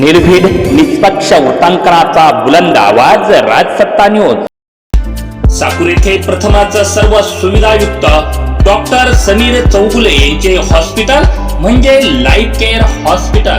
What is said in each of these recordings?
निर्भीड निष्पक्ष वृत्तांकनाचा बुलंद आवाज राजसत्ता न्यूज. साकूर येथे प्रथमच सर्व सुविधायुक्त डॉक्टर समीर चौगुले यांचे हॉस्पिटल म्हणजे लाईफ केअर हॉस्पिटल.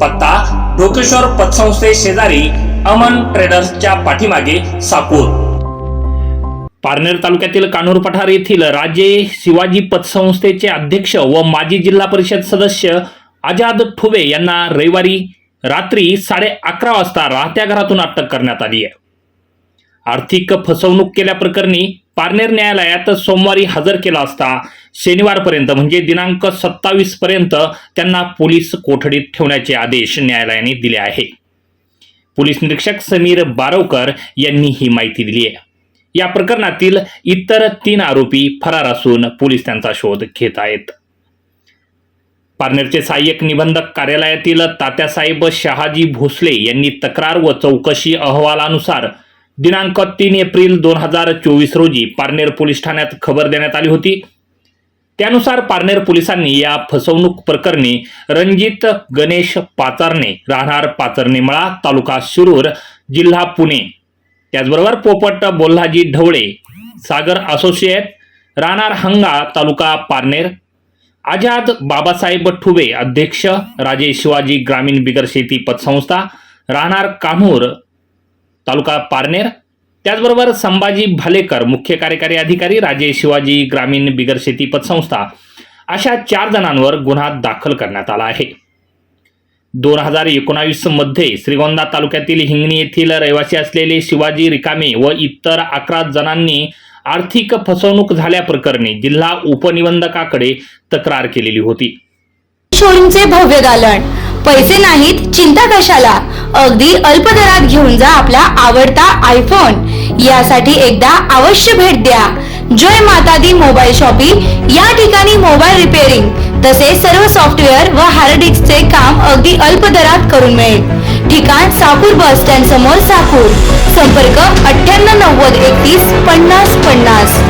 पत्ता ढोकेश्वर पतसंस्थे शेजारी अमन ट्रेडर्सच्या पाठीमागे साकूर. पारनेर तालुक्यातील कानूर पठार येथील राजे शिवाजी पतसंस्थेचे अध्यक्ष व माजी जिल्हा परिषद सदस्य आजाद ठुबे यांना रविवारी रात्री साडे अकरा वाजता राहत्या घरातून अटक करण्यात आली आहे. आर्थिक फसवणूक केल्याप्रकरणी पारनेर न्यायालयात सोमवारी हजर केला असता शनिवारपर्यंत म्हणजे दिनांक सत्तावीस पर्यंत त्यांना पोलीस कोठडीत ठेवण्याचे आदेश न्यायालयाने दिले आहे. पोलीस निरीक्षक समीर बारवकर यांनी ही माहिती दिली आहे. या प्रकरणातील इतर तीन आरोपी फरार असून पोलीस त्यांचा शोध घेत आहेत. पारनेरचे सहाय्यक निबंधक कार्यालयातील तात्यासाहेब शहाजी भोसले यांनी तक्रार व चौकशी अहवालानुसार दिनांक तीन एप्रिल दोन हजार चोवीस रोजी पारनेर पोलीस ठाण्यात खबर देण्यात आली होती. त्यानुसार पारनेर पोलिसांनी या फसवणूक प्रकरणी रणजित गणेश पाचारणे राहणार पाचर्णेमळा तालुका शिरूर जिल्हा पुणे. त्याचबरोबर पोपट बोल्हाजी ढवळे सागर असोसिएट राहणार हंगा तालुका पारनेर. आझाद बाबासाहेब ठुबे अध्यक्ष राजे शिवाजी ग्रामीण बिगर शेती पतसंस्था राहणार कान्हूर तालुका पारनेर. त्याचबरोबर संभाजी भालेकर मुख्य कार्यकारी अधिकारी राजे शिवाजी ग्रामीण बिगर शेती पतसंस्था अशा चार जणांवर गुन्हा दाखल करण्यात आला आहे. दोन हजार एकोणावीसमध्ये श्रीगोंदा तालुक्यातील हिंगणी येथील रहिवासी असलेले शिवाजी रिकामे व इतर अकरा जणांनी आर्थिक फसवणूक झाल्याप्रकरणी जिल्हा उपनिबंधकाकडे तक्रार केलेली होती. शोरूमचे भव्य दालन पैसे नाहीत चिंता कशाला? अगदी अल्प दरात घेऊन जा आपला आवडता आयफोन यासाठी एकदा अवश्य भेट द्या. जय माता दी मोबाईल शॉपिंग. या ठिकाणी मोबाईल रिपेअरिंग. तसेच सर्व सॉफ्टवेअर व हार्ड डिस्कचे काम अगदी अल्प दरात करून मिळेल. ठिकाण साकूर बस स्टँड समोर साकूर. संपर्क अठ्ठ्याण्णव नव्वद एकतीस पन्नास पन्नास.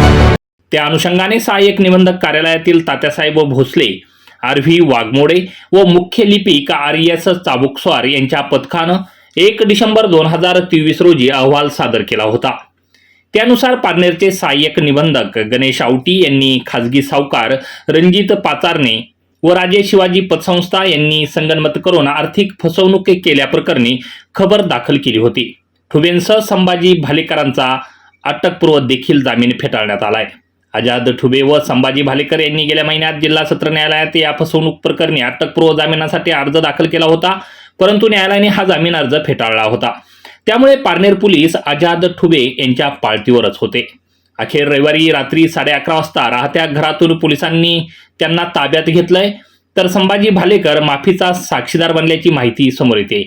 त्या अनुषंगाने सहाय्यक निबंधक कार्यालयातील तात्यासाहेब भोसले आर व्ही वाघमोडे व मुख्य लिपिक आर एस चाबुकस्वार यांच्या पथकानं एक डिसेंबर दोन हजार तेवीस रोजी अहवाल सादर केला होता. त्यानुसार पारनेरचे सहाय्यक निबंधक गणेश आवटी यांनी खाजगी सावकार रणजित पाचारणे व राजे शिवाजी पतसंस्था यांनी संगनमत करून आर्थिक फसवणूक केल्याप्रकरणी खबर दाखल केली होती. ठुबेंसह संभाजी भालेकरांचा अटकपूर्व देखील जामीन फेटाळण्यात आलाय. आजाद ठुबे व संभाजी भालेकर यांनी गेल्या महिन्यात जिल्हा सत्र न्यायालयात या फसवणूक प्रकरणी अटकपूर्व जामिनासाठी अर्ज दाखल केला होता परंतु न्यायालयाने हा जामीन अर्ज फेटाळला होता. त्यामुळे पारनेर पोलीस आजाद ठुबे यांच्या पाळतीवरच होते. अखेर रविवारी रात्री साडे अकरा वाजता राहत्या घरातून पोलिसांनी त्यांना ताब्यात घेतलंय तर संभाजी भालेकर माफीचा साक्षीदार बनल्याची माहिती समोर येते.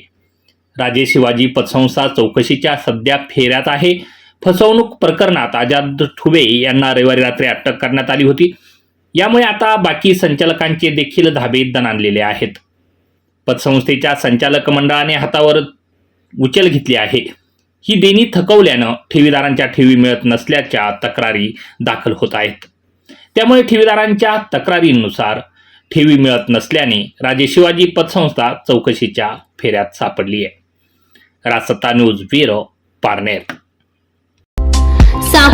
राजे शिवाजी पतसंस्था चौकशीच्या सध्या फेऱ्यात आहे. फसवणूक प्रकरणात आजाद ठुबे यांना रविवारी रात्री अटक करण्यात आली होती. यामुळे आता बाकी संचालकांचे देखील धाबे दणाणलेले आहेत. पतसंस्थेच्या संचालक मंडळाने हातावर उचल घेतली आहे. ही देणी थकवल्यानं ठेवीदारांच्या ठेवी मिळत नसल्याच्या तक्रारी दाखल होत आहेत. त्यामुळे ठेवीदारांच्या तक्रारीनुसार ठेवी मिळत नसल्याने राजे शिवाजी पतसंस्था चौकशीच्या फेऱ्यात सापडली आहे राजसत्ता न्यूज ब्युरो पारनेर.